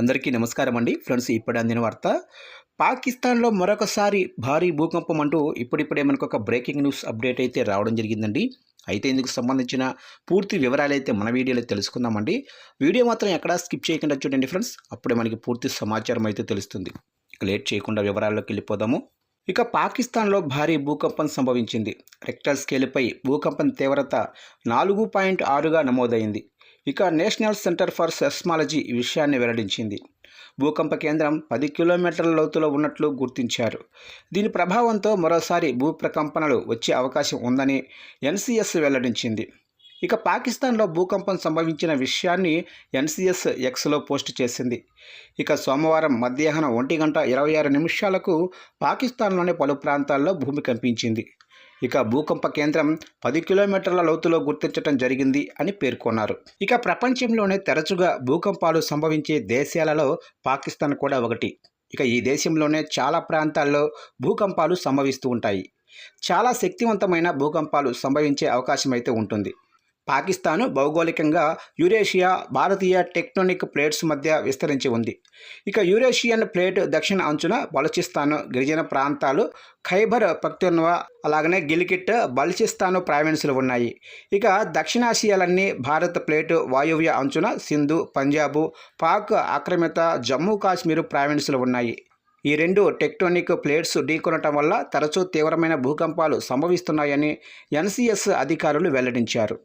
అందరికీ నమస్కారం అండి. ఫ్రెండ్స్ ఇప్పుడు అందిన వార్త పాకిస్తాన్లో మరొకసారి భారీ భూకంపం అంటూ ఇప్పుడిప్పుడే మనకు ఒక బ్రేకింగ్ న్యూస్ అప్డేట్ అయితే రావడం జరిగిందండి. అయితే ఇందుకు సంబంధించిన పూర్తి వివరాలు అయితే మన వీడియోలో తెలుసుకుందామండి వీడియో మాత్రం ఎక్కడా స్కిప్ చేయకుండా చూడండి ఫ్రెండ్స్. అప్పుడే మనకి పూర్తి సమాచారం అయితే తెలుస్తుంది. ఇక లేట్ చేయకుండా వివరాల్లోకి వెళ్ళిపోదాము. ఇక పాకిస్తాన్లో భారీ భూకంపం సంభవించింది. రెక్టర్ స్కేల్పై భూకంపం తీవ్రత నాలుగు పాయింట్ ఆరుగా నమోదైంది. ఇక నేషనల్ సెంటర్ ఫర్ సెస్మాలజీ ఈ విషయాన్ని వెల్లడించింది. భూకంప కేంద్రం పది కిలోమీటర్ల లోతులో ఉన్నట్లు గుర్తించారు. దీని ప్రభావంతో మరోసారి భూప్రకంపనలు వచ్చే అవకాశం ఉందని ఎన్సీఎస్ వెల్లడించింది. ఇక పాకిస్తాన్లో భూకంపం సంభవించిన విషయాన్ని ఎన్సీఎస్ ఎక్స్లో పోస్ట్ చేసింది. ఇక సోమవారం మధ్యాహ్నం ఒంటి గంట ఇరవై ఆరు నిమిషాలకు పాకిస్తాన్లోని పలు ప్రాంతాల్లో భూమి కంపించింది. ఇక భూకంప కేంద్రం పది కిలోమీటర్ల లోతులో గుర్తించడం జరిగింది అని పేర్కొన్నారు. ఇక ప్రపంచంలోనే తరచుగా భూకంపాలు సంభవించే దేశాలలో పాకిస్తాన్ కూడా ఒకటి. ఇక ఈ దేశంలోనే చాలా ప్రాంతాల్లో భూకంపాలు సంభవిస్తూ ఉంటాయి. చాలా శక్తివంతమైన భూకంపాలు సంభవించే అవకాశం అయితే ఉంటుంది. పాకిస్తాను భౌగోళికంగా యురేషియా భారతీయ టెక్టోనిక్ ప్లేట్స్ మధ్య విస్తరించి ఉంది. ఇక యురేషియన్ ప్లేట్ దక్షిణ అంచున బలుచిస్తాను గిరిజన ప్రాంతాలు ఖైబర్ పఖ్తూన్వా అలాగనే గిలికిట్ బల్చిస్తాను ప్రావిన్సులు ఉన్నాయి. ఇక దక్షిణాసియాలన్నీ భారత్ ప్లేటు వాయువ్య అంచున సింధు పంజాబు పాక్ ఆక్రమిత జమ్మూ కాశ్మీర్ ప్రావిన్సులు ఉన్నాయి. ఈ రెండు టెక్టోనిక్ ప్లేట్స్ ఢీకొనటం వల్ల తరచూ తీవ్రమైన భూకంపాలు సంభవిస్తున్నాయని ఎన్సిఎస్ అధికారులు వెల్లడించారు.